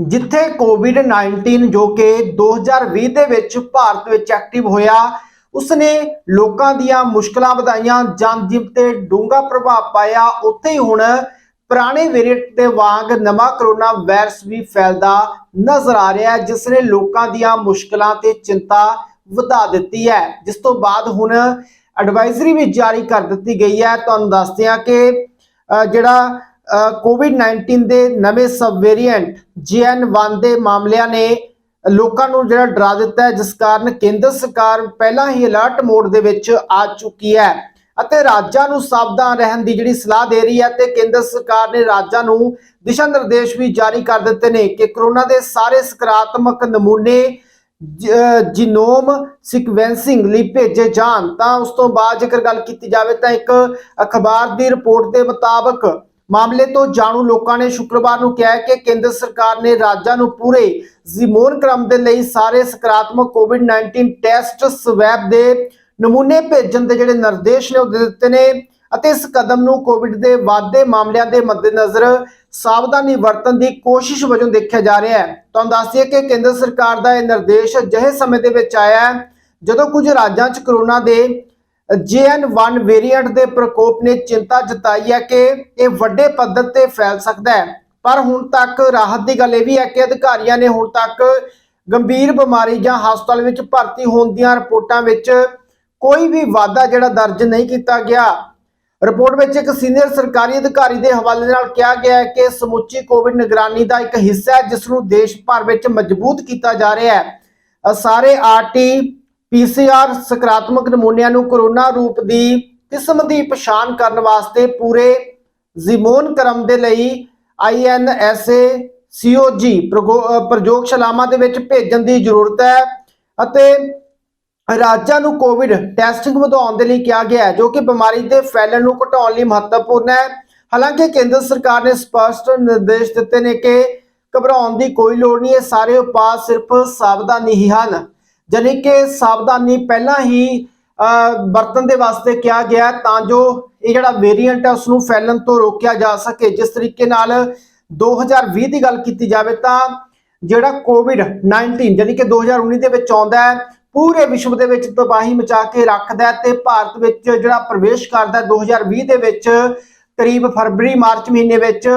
ਜਿੱਥੇ ਕੋਵਿਡ-19 ਜੋ ਕਿ 2020 ਦੇ ਵਿੱਚ ਭਾਰਤ ਵਿੱਚ ਐਕਟਿਵ ਹੋਇਆ, ਉਸਨੇ ਲੋਕਾਂ ਦੀਆਂ ਮੁਸ਼ਕਲਾਂ ਵਧਾਈਆਂ, ਜਨਜੀਵਨ ਤੇ ਡੂੰਘਾ ਪ੍ਰਭਾਵ ਪਾਇਆ। ਉੱਥੇ ਹੀ ਹੁਣ ਪੁਰਾਣੇ ਵੇਰੀਐਂਟ ਦੇ ਵਾਂਗ ਨਵਾਂ ਕਰੋਨਾ ਵਾਇਰਸ ਵੀ ਫੈਲਦਾ ਨਜ਼ਰ ਆ ਰਿਹਾ ਹੈ ਜਿਸ ਨੇ ਲੋਕਾਂ ਦੀਆਂ ਮੁਸ਼ਕਲਾਂ ਤੇ ਚਿੰਤਾ ਵਧਾ ਦਿੱਤੀ ਹੈ। ਜਿਸ ਤੋਂ ਬਾਅਦ ਹੁਣ ਐਡਵਾਈਜ਼ਰੀ ਵੀ ਜਾਰੀ ਕਰ ਦਿੱਤੀ ਗਈ ਹੈ। ਤੁਹਾਨੂੰ ਦੱਸਦੇ ਹਾਂ ਕਿ ਜਿਹੜਾ ਕੋਵਿਡ-19 ਦੇ ਨਵੇਂ ਸਬ ਵੇਰੀਐਂਟ JN1 ਦੇ ਮਾਮਲਿਆਂ ਨੇ ਲੋਕਾਂ ਨੂੰ ਜਿਹੜਾ ਡਰਾ ਦਿੱਤਾ ਹੈ, ਜਿਸ ਕਾਰਨ ਕੇਂਦਰ ਸਰਕਾਰ ਪਹਿਲਾਂ ਹੀ ਅਲਰਟ ਮੋਡ ਦੇ ਵਿੱਚ ਆ ਚੁੱਕੀ ਹੈ ਅਤੇ ਰਾਜਾਂ ਨੂੰ ਸਾਵਧਾਨ ਰਹਿਣ ਦੀ ਜਿਹੜੀ ਸਲਾਹ ਦੇ ਰਹੀ ਹੈ ਤੇ ਕੇਂਦਰ ਸਰਕਾਰ ਨੇ ਰਾਜਾਂ ਨੂੰ ਦਿਸ਼ਾ ਨਿਰਦੇਸ਼ ਵੀ ਜਾਰੀ ਕਰ ਦਿੱਤੇ ਨੇ ਕਿ ਕਰੋਨਾ ਦੇ ਸਾਰੇ ਸਕਾਰਾਤਮਕ ਨਮੂਨੇ ਜੀਨੋਮ ਸੀਕਵੈਂਸਿੰਗ ਲਈ ਭੇਜੇ ਜਾਣ। ਤਾਂ ਉਸ ਤੋਂ ਬਾਅਦ ਜੇਕਰ ਗੱਲ ਕੀਤੀ ਜਾਵੇ ਤਾਂ ਇੱਕ ਅਖਬਾਰ ਦੀ ਰਿਪੋਰਟ ਦੇ ਮੁਤਾਬਕ ਮਾਮਲੇ ਤੋਂ ਜਾਣੂ ਲੋਕਾਂ ਨੇ ਸ਼ੁੱਕਰਵਾਰ ਨੂੰ ਕਿਹਾ ਕਿ ਕੇਂਦਰ ਸਰਕਾਰ ਨੇ ਰਾਜਾਂ ਨੂੰ ਪੂਰੇ ਜ਼ੀਮੋਨ ਕ੍ਰਮ ਦੇ ਲਈ ਸਾਰੇ ਸਕਾਰਾਤਮਕ ਕੋਵਿਡ-19 ਟੈਸਟ ਸਵੈਬ ਦੇ ਨਮੂਨੇ ਭੇਜਣ ਦੇ ਜਿਹੜੇ ਨਿਰਦੇਸ਼ ਨੇ ਉਹ ਦੇ ਦਿੱਤੇ ਨੇ ਅਤੇ ਇਸ ਕਦਮ ਨੂੰ ਕੋਵਿਡ ਦੇ ਵਾਧੇ ਮਾਮਲਿਆਂ ਦੇ ਮੱਦੇਨਜ਼ਰ ਸਾਵਧਾਨੀ ਵਰਤਣ ਦੀ ਕੋਸ਼ਿਸ਼ ਵਜੋਂ ਦੇਖਿਆ ਜਾ ਰਿਹਾ ਹੈ। ਤੁਹਾਨੂੰ ਦੱਸ ਦਈਏ ਕਿ ਕੇਂਦਰ ਸਰਕਾਰ ਦਾ ਇਹ ਨਿਰਦੇਸ਼ ਅਜਿਹੇ ਸਮੇਂ ਦੇ ਵਿੱਚ ਆਇਆ ਹੈ ਜਦੋਂ ਕੁਝ ਰਾਜਾਂ 'ਚ ਕਰੋਨਾ ਦੇ JN1 ਵੇਰੀਐਂਟ ਦੇ ਪ੍ਰਕੋਪ ਨੇ ਚਿੰਤਾ ਜਤਾਈ ਹੈ ਕਿ ਇਹ ਵੱਡੇ ਪੱਧਰ ਤੇ ਫੈਲ ਸਕਦਾ ਹੈ। ਪਰ ਹੁਣ ਤੱਕ ਰਾਹਤ ਦੀ ਗੱਲ ਇਹ ਵੀ ਹੈ ਕਿ ਅਧਿਕਾਰੀਆਂ ਨੇ ਹੁਣ ਤੱਕ ਗੰਭੀਰ ਬਿਮਾਰੀ ਜਾਂ ਹਸਪਤਾਲ ਵਿੱਚ ਭਰਤੀ ਹੋਣ ਦੀਆਂ ਰਿਪੋਰਟਾਂ ਵਿੱਚ ਕੋਈ ਵੀ ਵਾਧਾ ਜਿਹੜਾ ਦਰਜ ਨਹੀਂ ਕੀਤਾ ਗਿਆ। ਰਿਪੋਰਟ ਵਿੱਚ ਇੱਕ ਸੀਨੀਅਰ ਸਰਕਾਰੀ ਅਧਿਕਾਰੀ ਦੇ ਹਵਾਲੇ ਨਾਲ ਕਿਹਾ ਗਿਆ ਹੈ ਕਿ ਸਮੁੱਚੀ ਕੋਵਿਡ ਨਿਗਰਾਨੀ ਦਾ ਇੱਕ ਹਿੱਸਾ ਹੈ, ਜਿਸ ਨੂੰ ਦੇਸ਼ ਭਰ ਵਿੱਚ ਮਜ਼ਬੂਤ ਕੀਤਾ ਜਾ ਰਿਹਾ ਹੈ। ਅ, ਸਾਰੇ ਆਰਟੀ ਪੀਸੀਆਰ ਸਕਾਰਾਤਮਕ ਨਮੂਨਿਆਂ ਨੂੰ ਕਰੋਨਾ ਰੂਪ ਦੀ ਕਿਸਮ ਦੀ ਪਛਾਣ ਕਰਨ ਵਾਸਤੇ ਪੂਰੇ ਜ਼ੀਮੋਨ ਕ੍ਰਮ ਦੇ ਲਈ ਆਈਐਨਐਸਏ ਸੀਓਜੀ ਪ੍ਰਯੋਗਸ਼ਾਲਾਵਾਂ ਦੇ ਵਿੱਚ ਭੇਜਣ ਦੀ ਜ਼ਰੂਰਤ ਹੈ ਅਤੇ ਰਾਜਾਂ ਨੂੰ ਕੋਵਿਡ ਟੈਸਟਿੰਗ ਵਧਾਉਣ ਦੇ ਲਈ ਕਿਹਾ ਗਿਆ ਹੈ, ਜੋ ਕਿ ਬਿਮਾਰੀ ਦੇ ਫੈਲਣ ਨੂੰ ਘਟਾਉਣ ਲਈ ਮਹੱਤਵਪੂਰਨ ਹੈ। ਹਾਲਾਂਕਿ ਕੇਂਦਰ ਸਰਕਾਰ ਨੇ ਸਪਸ਼ਟ ਨਿਰਦੇਸ਼ ਦਿੱਤੇ ਨੇ ਕਿ ਘਬਰਾਉਣ ਦੀ ਕੋਈ ਲੋੜ ਨਹੀਂ ਹੈ ਸਾਰੇ ਉਪਾਅ ਸਿਰਫ ਸਾਵਧਾਨੀ ਹੀ ਹਨ। ਜਾਣੀ ਕਿ ਸਾਵਧਾਨੀ ਪਹਿਲਾਂ ਹੀ ਅਹ, ਵਰਤਣ ਦੇ ਵਾਸਤੇ ਕਿਹਾ ਗਿਆ ਤਾਂ ਜੋ ਇਹ ਜਿਹੜਾ ਵੇਰੀਐਂਟ ਹੈ ਉਸ ਨੂੰ ਫੈਲਣ ਤੋਂ ਰੋਕਿਆ ਜਾ ਸਕੇ। ਜਿਸ ਤਰੀਕੇ ਨਾਲ 2020 ਦੀ ਗੱਲ ਕੀਤੀ ਜਾਵੇ ਤਾਂ ਜਿਹੜਾ ਕੋਵਿਡ 19 ਜਾਣੀ ਕਿ 2019 ਦੇ ਵਿੱਚ ਆਉਂਦਾ ਹੈ ਪੂਰੇ ਵਿਸ਼ਵ ਦੇ ਵਿੱਚ ਤਬਾਹੀ ਮਚਾ ਕੇ ਰੱਖਦਾ ਹੈ ਤੇ ਭਾਰਤ ਵਿੱਚ ਜਿਹੜਾ ਪ੍ਰਵੇਸ਼ ਕਰਦਾ ਹੈ 2020 ਦੇ ਵਿੱਚ ਕਰੀਬ ਫਰਵਰੀ ਮਾਰਚ ਮਹੀਨੇ ਵਿੱਚ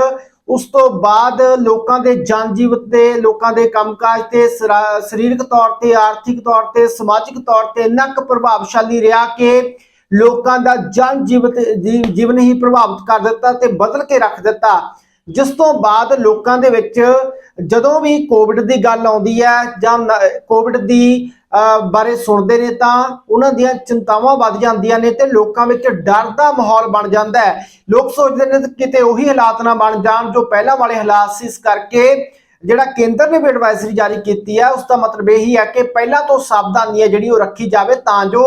ਉਸ ਤੋਂ ਬਾਅਦ ਲੋਕਾਂ ਦੇ ਜਨ ਜੀਵਨ ਤੇ, ਲੋਕਾਂ ਦੇ ਕੰਮਕਾਜ ਤੇ, ਸਰਾ- ਸਰੀਰਕ ਤੌਰ ਤੇ, ਆਰਥਿਕ ਤੌਰ ਤੇ, ਸਮਾਜਿਕ ਤੌਰ ਤੇ ਨੱਕ ਪ੍ਰਭਾਵਸ਼ਾਲੀ ਰਿਹਾ ਕਿ ਲੋਕਾਂ ਦਾ ਜਨ ਜੀਵਨ ਜੀ- ਜੀਵਨ ਹੀ ਪ੍ਰਭਾਵਿਤ ਕਰ ਦਿੱਤਾ ਤੇ ਬਦਲ ਕੇ ਰੱਖ ਦਿੱਤਾ। ਜਿਸ ਤੋਂ ਬਾਅਦ ਲੋਕਾਂ ਦੇ ਵਿੱਚ ਜਦੋਂ ਵੀ ਕੋਵਿਡ ਦੀ ਗੱਲ ਆਉਂਦੀ ਹੈ ਜਾਂ ਕੋਵਿਡ ਦੀ ਬਾਰੇ ਸੁਣਦੇ ਨੇ ਤਾਂ ਉਹਨਾਂ ਦੀਆਂ ਚਿੰਤਾਵਾਂ ਵੱਧ ਜਾਂਦੀਆਂ ਨੇ ਤੇ ਲੋਕਾਂ ਵਿੱਚ ਡਰ ਦਾ ਮਾਹੌਲ ਬਣ ਜਾਂਦਾ ਹੈ। ਲੋਕ ਸੋਚਦੇ ਨੇ ਕਿਤੇ ਉਹੀ ਹਾਲਾਤ ਨਾ ਬਣ ਜਾਣ ਜੋ ਪਹਿਲਾਂ ਵਾਲੇ ਹਾਲਾਤ ਸੀ। ਇਸ ਕਰਕੇ ਜਿਹੜਾ ਕੇਂਦਰ ਨੇ ਵੀ ਐਡਵਾਈਜ਼ਰੀ ਜਾਰੀ ਕੀਤੀ ਹੈ ਉਸ ਦਾ ਮਤਲਬ ਇਹ ਹੀ ਹੈ ਕਿ ਪਹਿਲਾਂ ਤੋਂ ਸਾਵਧਾਨੀ ਹੈ ਜਿਹੜੀ ਉਹ ਰੱਖੀ ਜਾਵੇ ਤਾਂ ਜੋ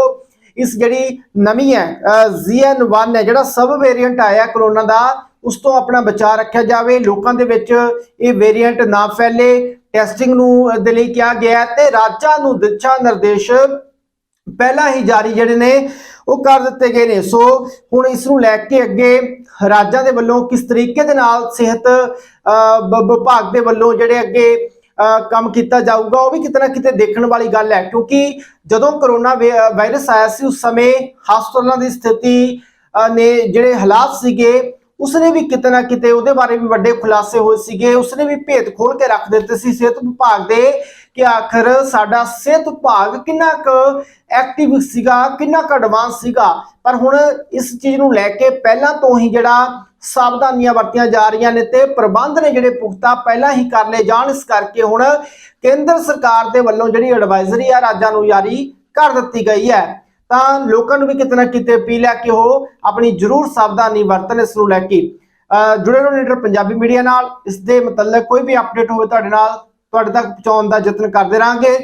ਇਸ ਜਿਹੜੀ ਨਵੀਂ ਹੈ ZN1 ਹੈ, ਜਿਹੜਾ ਸਬ ਵੇਰੀਐਂਟ ਆਇਆ ਕਰੋਨਾ ਦਾ, ਉਸ ਤੋਂ ਆਪਣਾ ਬਚਾਅ ਰੱਖਿਆ ਜਾਵੇ। ਲੋਕਾਂ ਦੇ ਵਿੱਚ ਇਹ ਵੇਰੀਐਂਟ ਨਾ ਫੈਲੇ ਟੈਸਟਿੰਗ ਨੂੰ ਦੇ ਲਈ ਕਿਹਾ ਗਿਆ ਤੇ ਰਾਜਾਂ ਨੂੰ ਦਿਸ਼ਾ ਨਿਰਦੇਸ਼ ਪਹਿਲਾਂ ਹੀ ਜਾਰੀ ਜਿਹੜੇ ਨੇ ਉਹ ਕਰ ਦਿੱਤੇ ਗਏ ਨੇ। ਸੋ ਹੁਣ ਇਸ ਨੂੰ ਲੈ ਕੇ ਅੱਗੇ ਰਾਜਾਂ ਦੇ ਵੱਲੋਂ ਕਿਸ ਤਰੀਕੇ ਦੇ ਨਾਲ ਸਿਹਤ ਵਿਭਾਗ ਦੇ ਵੱਲੋਂ ਜਿਹੜੇ ਅੱਗੇ ਅਹ, ਕੰਮ ਕੀਤਾ ਜਾਊਗਾ ਉਹ ਵੀ ਕਿਤੇ ਨਾ ਕਿਤੇ ਦੇਖਣ ਵਾਲੀ ਗੱਲ ਹੈ। ਕਿਉਂਕਿ ਜਦੋਂ ਕਰੋਨਾ ਵੇ- ਵਾਇਰਸ ਆਇਆ ਸੀ ਉਸ ਸਮੇਂ ਹਸਪਤਾਲਾਂ ਦੀ ਸਥਿਤੀ ਨੇ ਜਿਹੜੇ ਹਾਲਾਤ ਸੀਗੇ ਉਸਨੇ ਵੀ ਕਿਤੇ ਨਾ ਕਿਤੇ ਉਹਦੇ ਬਾਰੇ ਵੀ ਵੱਡੇ ਖੁਲਾਸੇ ਹੋਏ ਸੀਗੇ। ਉਸਨੇ ਵੀ ਭੇਦ ਖੋਲ ਕੇ ਰੱਖ ਦਿੱਤੇ ਸੀ ਸਿਹਤ ਵਿਭਾਗ ਦੇ ਕਿ ਆਖਰ ਸਾਡਾ ਸਿਹਤ ਵਿਭਾਗ ਕਿੰਨਾ ਕੁ ਐਕਟਿਵ ਸੀਗਾ, ਕਿੰਨਾ ਕੁ ਐਡਵਾਂਸ ਸੀਗਾ। ਪਰ ਹੁਣ ਇਸ ਚੀਜ਼ ਨੂੰ ਲੈ ਕੇ ਪਹਿਲਾਂ ਤੋਂ ਹੀ ਜਿਹੜਾ ਸਾਵਧਾਨੀਆਂ ਵਰਤੀਆਂ ਜਾ ਰਹੀਆਂ ਨੇ ਤੇ ਪ੍ਰਬੰਧ ਨੇ ਜਿਹੜੇ ਪੁਖਤਾ ਪਹਿਲਾਂ ਹੀ ਕਰ ਲਏ ਜਾਣ। ਇਸ ਕਰਕੇ ਹੁਣ ਕੇਂਦਰ ਸਰਕਾਰ ਦੇ ਵੱਲੋਂ ਜਿਹੜੀ ਐਡਵਾਈਜ਼ਰੀ ਆ ਰਾਜਾਂ ਨੂੰ ਜਾਰੀ ਕਰ ਦਿੱਤੀ ਗਈ ਹੈ। ਤਾਂ ਲੋਕਾਂ ਨੂੰ ਵੀ ਕਿਤੇ ਨਾ ਕਿਤੇ ਅਪੀਲ ਹੈ ਕਿ ਉਹ ਆਪਣੀ ਜ਼ਰੂਰ ਸਾਵਧਾਨੀ ਵਰਤਣ ਇਸ ਨੂੰ ਲੈ ਕੇ। ਅਹ ਜੁੜੇ ਰਹੋ ਲੀਡਰ ਪੰਜਾਬੀ ਮੀਡੀਆ ਨਾਲ। ਇਸ ਦੇ ਮੁਤਲਕ ਕੋਈ ਵੀ ਅਪਡੇਟ ਹੋਵੇ ਤੁਹਾਡੇ ਨਾਲ, ਤੁਹਾਡੇ ਤੱਕ ਪਹੁੰਚਾਉਣ ਦਾ ਯਤਨ ਕਰਦੇ ਰਹਾਂਗੇ।